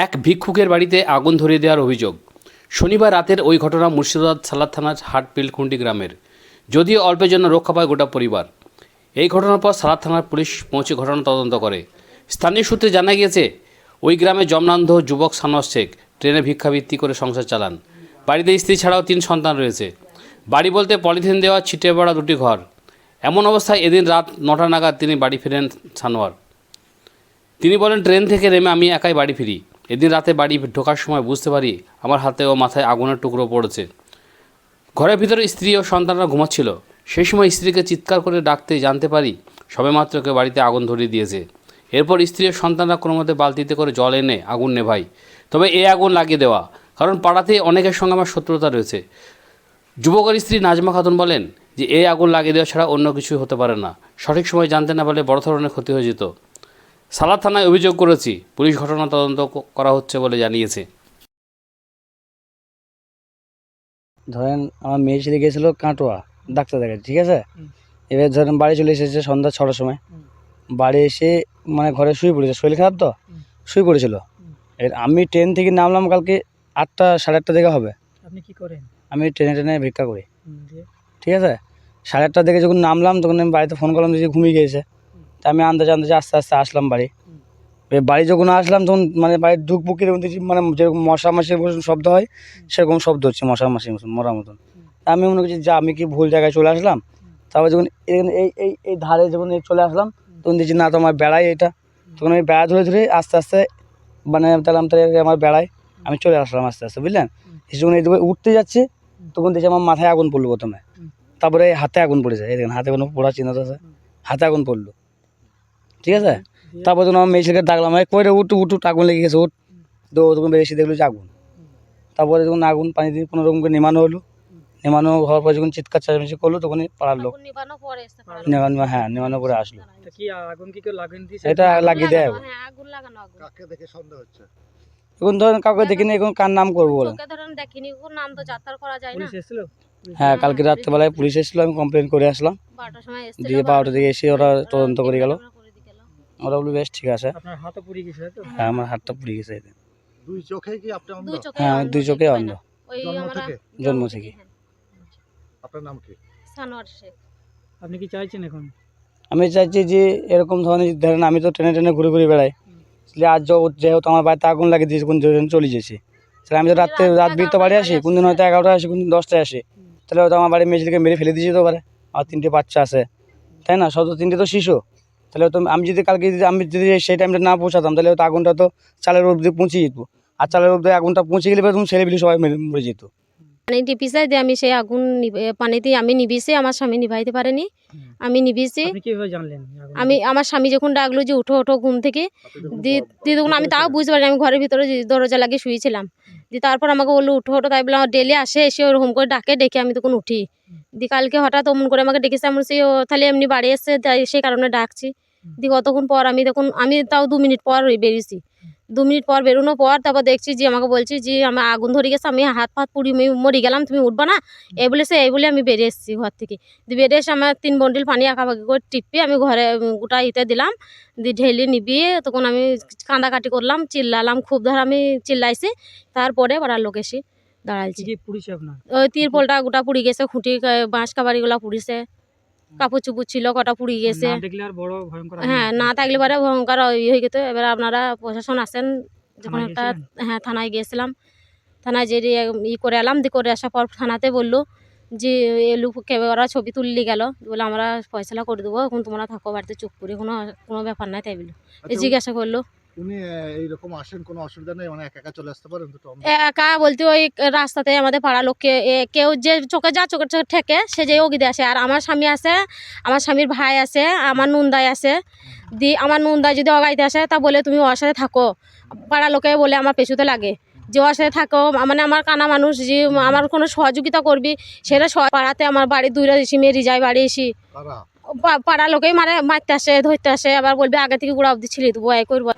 এক ভিক্ষুকের বাড়িতে আগুন ধরিয়ে দেওয়ার অভিযোগ। শনিবার রাতের ওই ঘটনা মুর্শিদাবাদ সালাদ থানার হাটপিলখুন্ডি গ্রামের। যদিও অল্পের জন্য রক্ষা পায় গোটা পরিবার। এই ঘটনার পর সালাদ থানার পুলিশ পৌঁছে ঘটনা তদন্ত করে। স্থানীয় সূত্রে জানা গিয়েছে, ওই গ্রামে জমনান্ধ যুবক সানোয়ার শেখ ট্রেনে ভিক্ষাবৃত্তি করে সংসার চালান। বাড়িতে স্ত্রী ছাড়াও তিন সন্তান রয়েছে। বাড়ি বলতে পলিথিন দেওয়া ছিটে পড়া দুটি ঘর। এমন অবস্থায় এদিন রাত নটা নাগাদ তিনি বাড়ি ফেরেন সানোয়ার। তিনি বলেন, ট্রেন থেকে নেমে আমি একাই বাড়ি ফিরি। এদিন রাতে বাড়ি ঢোকার সময় বুঝতে পারি আমার হাতে ও মাথায় আগুনের টুকরো পড়েছে। ঘরের ভিতরে স্ত্রী ও সন্তানরা ঘুমাচ্ছিল। সেই সময় স্ত্রীকে চিৎকার করে ডাকতে জানতে পারি সবেমাত্র কেউ বাড়িতে আগুন ধরিয়ে দিয়েছে। এরপর স্ত্রী ও সন্তানরা কোনো মতে বালতিতে করে জল এনে আগুন নেভাই তবে এ আগুন লাগিয়ে দেওয়া, কারণ পাড়াতে অনেকের সঙ্গে আমার শত্রুতা রয়েছে। যুবকের স্ত্রী নাজমা খাতুন বলেন যে এই আগুন লাগিয়ে দেওয়া ছাড়া অন্য কিছুই হতে পারে না। সঠিক সময় জানতে না পারলে বড় ধরনের ক্ষতি হয়ে যেত। সালাদ থানায় অভিযোগ করেছি পুলিশ ঘটনা তদন্ত করা হচ্ছে বলে জানিয়েছে। ধরেন আমার মেয়ে ছেলে গেছিল কাটোয়া ডাক্তার দেখে ঠিক আছে? এবার ধরেন বাড়ি চলে এসেছে সন্ধ্যা ছটার সময়। বাড়ি এসে মানে ঘরে শুয়ে পড়েছে শরীর খারাপ তো? শুয়ে পড়েছিল। এবার আমি ট্রেন থেকে নামলাম কালকে আটটা সাড়ে আটটা দিকে হবে। আপনি কি করেন? আমি ট্রেনে ট্রেনে ভিক্ষা করি। ঠিক আছে? সাড়ে আটটার দিকে যখন নামলাম তখন আমি বাড়িতে ফোন করলাম যে ঘুমিয়ে গিয়েছে। তা আমি আন্দাজে আন্দাজে আস্তে আস্তে আসলাম বাড়ি। বাড়ি যখন আসলাম, তখন মানে বাড়ির ঢুকবো কীরকম দেখছি মানে যেরকম মশা মাসির শব্দ হয়, সেরকম শব্দ হচ্ছে মশা মাসির মতন, মরার মতন। আমি মনে করছি, যে, আমি কি ভুল জায়গায় চলে আসলাম? তারপর যখন এই এই এই ধারে যখন চলে আসলাম, তখন দেখছি, না, তো আমার বেড়াই এটা। তখন আমি বেড়া ধরে ধরে আস্তে আস্তে মানে আমি তাহলে আমার বেড়াই আমি চলে আসলাম আস্তে আস্তে, বুঝলেন? যখন এই উঠতে যাচ্ছি, তখন দেখছি আমার মাথায় আগুন পড়ল প্রথমে। তারপরে হাতে আগুন পড়েছে এই দেখেন, হাতে কোনো পোড়া চিহ্ন আছে? হাতে আগুন পড়ল। ঠিক আছে? তারপর যখন আমার মেয়ে ছেলেকে ডাকলাম এই কই রে উঠ উঠ উঠ, আগুন লেগে গেছে উঠ। তো ও তখন বেশি দেখল যে আগুন। তারপরে যখন আগুন পানি দিয়ে কোনো রকম করে নেমানো হলো নেমানো হওয়ার পর যখন চিৎকার চাচামেচি করল তখনই পাড়ার লোক নেমানো হ্যাঁ নেমানো করে আসলো। কি আগুন লাগিয়ে এটা লাগিয়ে দেয়। হ্যাঁ আগুন লাগানো আগুন। কাকে দেখে সন্দেহ হচ্ছে? এখন ধরেন কাউকে দেখিনি এখন কার নাম করব বলেন চোখে ধরেন দেখিনি ওর নাম তো যাত্রা করা যায় না। পুলিশ এসেছিল? হ্যাঁ কালকে রাত্রেবেলায় পুলিশ এসেছিল আমি কমপ্লেন করে আসলাম। বারোটার সময় এসেছিল দিয়ে বারোটার দিকে এসে ওরা তদন্ত করে গেল। ওরা বলল বেশ ঠিক আছে। আপনার হাতও পুড়ে গেছে তো? হ্যাঁ আমার হাতটা পুড়ে গেছে দুই চোখে কি আপনি অন্ধ? হ্যাঁ দুই চোখে দেখতে অন্ধ। জন্ম থেকে? জন্ম থেকে। হ্যাঁ, আপনার নাম কি? সানোয়ার শেখ। আপনি কি চাইছেন এখন? আমি চাইছি যে এরকম ধরনের ধরেন আমি তো ট্রেনে ট্রেনে ঘুরে ঘুরে বেড়াই। তাহলে আজ যেহেতু আমার বাড়িতে আগুন লাগিয়ে দিয়েছে কোন চলে যেছি তাহলে আমি তো রাত্রে রাত বিরতে বাড়ি আসি কোন দিন হয়তো এগারোটা আসি কোন দিন দশটায় আসি। তাহলে হয়তো আমার বাড়ির মেয়েছিলকে মেরে ফেলে দিয়ে যেতে পারে। আর তিনটে বাচ্চা আছে। তাই না? সব তো তিনটে তো শিশু। তাহলে তো আমি যদি কালকে যদি আমি যদি সেই টাইমটা না পৌঁছাতাম তাহলে তো আগুনটা তো চালের অবধি পৌঁছে যেত আর চালের অবধি আগুনটা পৌঁছে গেলে তখন ছেলেপিলি সবাই মেরে মরে যেত। পানি টিপিসে দিয়ে আমি সেই আগুন পানিতে আমি নিবিছে আমার স্বামী নিভাইতে পারেনি। আমি নিবিছি? আমি আমার স্বামী যখন ডাকলো যে উঠো উঠো ঘুম থেকে দিয়ে তখন আমি তাও বুঝতে পারি আমি ঘরের ভিতরে যে দরজা লাগিয়ে শুয়েছিলাম। দিয়ে তারপর আমাকে বলল উঠো উঠো। তাই বলে আমার ডেলি আসে এসে ওরকম করে ডাকে ডেকে আমি তখন উঠি। দিয়ে কালকে হঠাৎ অমন করে আমাকে ডেকেছে আমি বলছি, ও তাহলে এমনি বাড়ি এসছে তাই সেই কারণে ডাকছি। দিয়ে কতক্ষণ পর আমি তখন আমি তাও দু মিনিট পর বেরিয়েছি দু মিনিট পর বেরোনোর পর তারপর দেখছি যে আমাকে বলছি যে আমার আগুন ধরে গেছে আমি হাত ফাত পুড়ি আমি মরে গেলাম তুমি উঠবা না? এই বলে সে এই বলে আমি বেরিয়ে এসেছি ঘর থেকে। দিয়ে বেরিয়ে এসে আমার তিন বন্ডিল পানি আঁকাবাকি করে টিপে আমি ঘরে গোটা ইতে দিলাম দিয়ে ঢেলে নিবিয়ে তখন আমি কাঁদাকাটি করলাম চিল্লালাম খুব ধর আমি চিল্লাইছি তারপরে পাড়ার লোক এসে দাঁড়াইছি। ওই তিরপলটা গোটা পুড়ি গেছে খুঁটি বাঁশ কাবাড়িগুলো পুড়িছে। কাপড় চুপুর ছিল কটা পুড়ি গেছে। হ্যাঁ না থাকলে পরে ভয়ঙ্কর ইয়ে হয়ে গেত এবার আপনারা প্রশাসন আসেন যখন একটা হ্যাঁ থানায় গিয়েছিলাম। থানায় যে ই করে এলাম দিয়ে করে আসার পর থানাতে বলল যে এলু কে ওরা ছবি তুললি গেল। বলে আমরা ফয়সলা করে দেবো এখন তোমরা থাকো বাড়িতে চুপ করে কোনো কোনো ব্যাপার নাই তাই বলল। এই আচ্ছা, জিজ্ঞাসা করল উনি এইরকম আসেন কোনো অসুবিধা নেই মানে একা একা চলে আসতে পারেন দুটো একা বলতে ওই রাস্তাতে আমাদের পাড়া লোককে এ, কেউ যে চোখে যা চোখের চোখে ঠেকে সে যে ওগিদে আসে। আর আমার স্বামী আছে আমার স্বামীর ভাই আছে আমার নুনদাই আছে। দি আমার নুনদাই যদি অগাইতে আসে তা বলে তুমি ওর সাথে থাকো। পাড়া লোকে বলে আমার পেছুতে লাগে। যে ওর সাথে থাকো মানে আমার কানা মানুষ যে আমার কোনো সহযোগিতা করবি সেটা পাড়াতে আমার বাড়ি দুইটা এসি মেরি যায় বাড়ি এসি। পাড়া? লোকেই মারে মারতে আসে ধরতে আসে আবার বলবে আগে থেকে গুড়া অব্দি ছিলি দেবো এই করব।